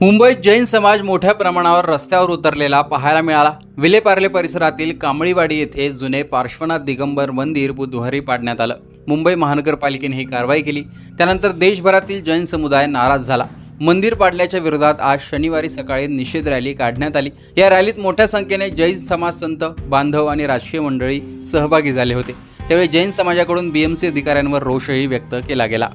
मुंबईत जैन समाज मोठ्या प्रमाणावर रस्त्यावर उतरलेला पाहायला मिळाला. विलेपार्ले परिसरातील कांबळीवाडी येथे जुने पार्श्वनाथ दिगंबर मंदिर बुधवारी पाडण्यात आलं. मुंबई महानगरपालिकेने ही कारवाई केली. त्यानंतर देशभरातील जैन समुदाय नाराज झाला. मंदिर पाडल्याच्या विरोधात आज शनिवारी सकाळी निषेध रॅली काढण्यात आली. या रॅलीत मोठ्या संख्येने जैन समाज संत बांधव आणि राजकीय मंडळी सहभागी झाले होते. त्यावेळी जैन समाजाकडून बीएमसी अधिकाऱ्यांवर रोषही व्यक्त केला गेला.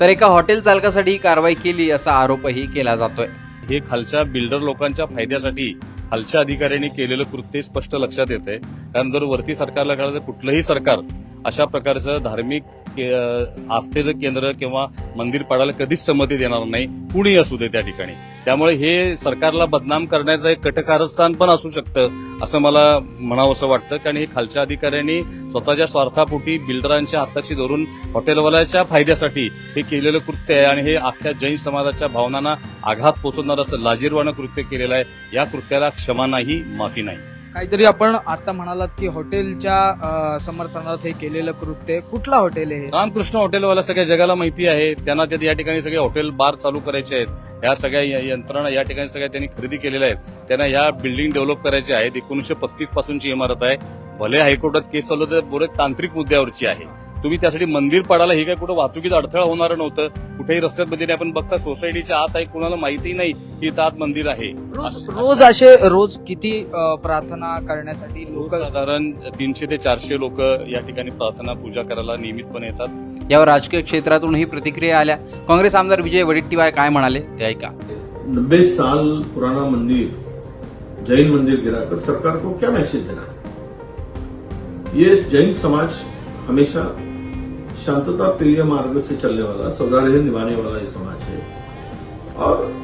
तर एका हॉटेल चालकासाठी ही कारवाई केली असा आरोपही केला जातोय. हे खालच्या बिल्डर लोकांच्या फायद्यासाठी खालच्या अधिकाऱ्यांनी केलेलं कृत्य स्पष्ट लक्षात येत आहे कारण जर वरती सरकारला कळलं तर कुठलंही सरकार अशा प्रकारचं धार्मिक के- आस्थेचं केंद्र किंवा मंदिर पाडायला कधीच संमती देणार नाही. कुणी असू दे त्या ठिकाणी. त्यामुळे हे सरकारला बदनाम करण्याचं एक कटकारस्थान पण असू शकतं असं मला म्हणावंसं वाटतं. कारण हे खालच्या अधिकाऱ्यांनी स्वतःच्या स्वार्थापोटी बिल्डरांच्या हाताची धरून हॉटेलवाल्याच्या फायद्यासाठी हे केलेलं कृत्य आहे आणि हे अख्ख्या जैन समाजाच्या भावनांना आघात पोचवणारं असं लाजीरवाणं कृत्य केलेलं आहे. या कृत्याला क्षमा नाही माफी नाही. काहीतरी आपण आता म्हणालात की हॉटेलच्या समर्थनात हे केलेलं कृत्य कुठला हॉटेल आहे रामकृष्ण हॉटेलवाला सगळ्या जगाला माहिती आहे. त्यांना त्यात या ठिकाणी सगळे हॉटेल बार चालू करायचे आहेत. या सगळ्या यंत्रणा या ठिकाणी सगळ्या त्यांनी खरेदी केलेल्या आहेत. त्यांना या बिल्डिंग डेव्हलप करायचे आहेत. एकोणीशे पस्तीस पासूनची इमारत आहे. भले हायकोर्टात केस चालू तर पुढे तांत्रिक मुद्द्यावरची आहे. तुम्ही त्यासाठी मंदिर पाडायला हे काय कुठं वाहतुकीचा अडथळा होणार नव्हतं. कुठेही रस्त्यात मध्ये आपण बघता सोसायटीच्या आत आहे कुणाला माहिती नाही की इथं आत मंदिर आहे. रोज असे रोज किती प्रार्थना करण्यासाठी लोक साधारण तीनशे ते चारशे लोक या ठिकाणी प्रार्थना पूजा करायला नियमितपणे येतात. यावर राजकीय क्षेत्रातूनही प्रतिक्रिया आल्या. काँग्रेस आमदार विजय वडेट्टीवार काय म्हणाले ते ऐका. नब्बे साल पुराना मंदिर जैन मंदिर गिराकर सरकार को क्या मैसेज देना ये जैन समाज हमेशा शांतता प्रिय मार्ग से चलने वाला, सौदार्य निभाने वाला ये समाज है। और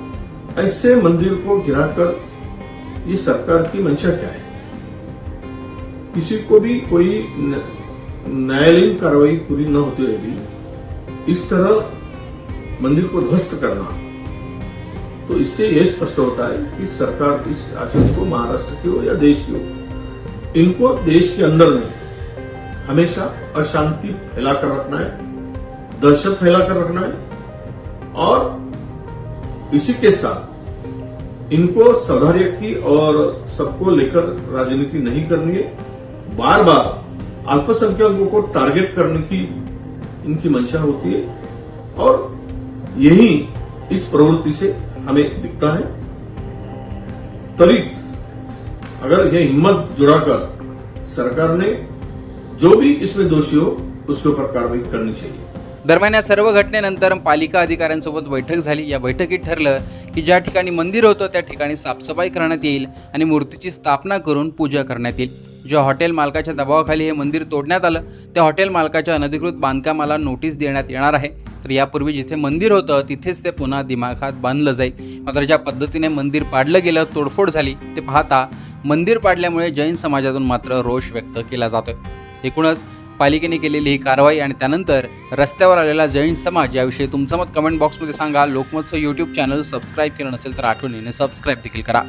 ऐसे मंदिर को गिराकर ये सरकार की मंशा क्या है? किसी को भी कोई न्यायालयीन कार्रवाई पूरी न होते हुए भी इस तरह मंदिर को ध्वस्त करना। तो इससे यह स्पष्ट होता है कि सरकार इस शासन को महाराष्ट्र की हो या देश की हो इनको देश के अंदर में हमेशा अशांति फैलाकर रखना है दहशत फैलाकर रखना है, और इसी के साथ इनको सौधार्य की और सबको लेकर राजनीति नहीं करनी है। बार बार अल्पसंख्यकों को टारगेट करने की इनकी मंशा होती है, और यही इस प्रवृत्ति से हमें दिखता है। त्वरित अगर यह हिम्मत जुड़ाकर सरकार ने जो भी इसमें दोषी हो उसके ऊपर कार्रवाई करनी चाहिए। दरम्यान या सर्व घटनेनंतर पालिका अधिकाऱ्यांसोबत बैठक झाली. या बैठकीत ठरलं की ज्या ठिकाणी मंदिर होतं त्या ठिकाणी साफसफाई करण्यात येईल आणि मूर्तीची स्थापना करून पूजा करण्यात येईल. ज्या हॉटेल मालकाच्या दबावाखाली हे मंदिर तोडण्यात आलं त्या हॉटेल मालकाच्या अनधिकृत बांधकामाला नोटीस देण्यात येणार आहे. तर यापूर्वी जिथे मंदिर होतं तिथेच ते पुन्हा दिमाखात बांधलं जाईल. मात्र ज्या पद्धतीने मंदिर पाडलं गेलं तोडफोड झाली ते पाहता मंदिर पाडल्यामुळे जैन समाजातून मात्र रोष व्यक्त केला जातोय. एकूणच पालिकेने केलेली ही कारवाई आणि त्यानंतर रस्त्यावर आलेला जैन समाज याविषयी तुमचं मत कमेंट बॉक्समध्ये सांगा. लोकमतचं यूट्यूब चॅनल सबस्क्राईब केलं नसेल तर आठवणीने सबस्क्राईब देखील करा.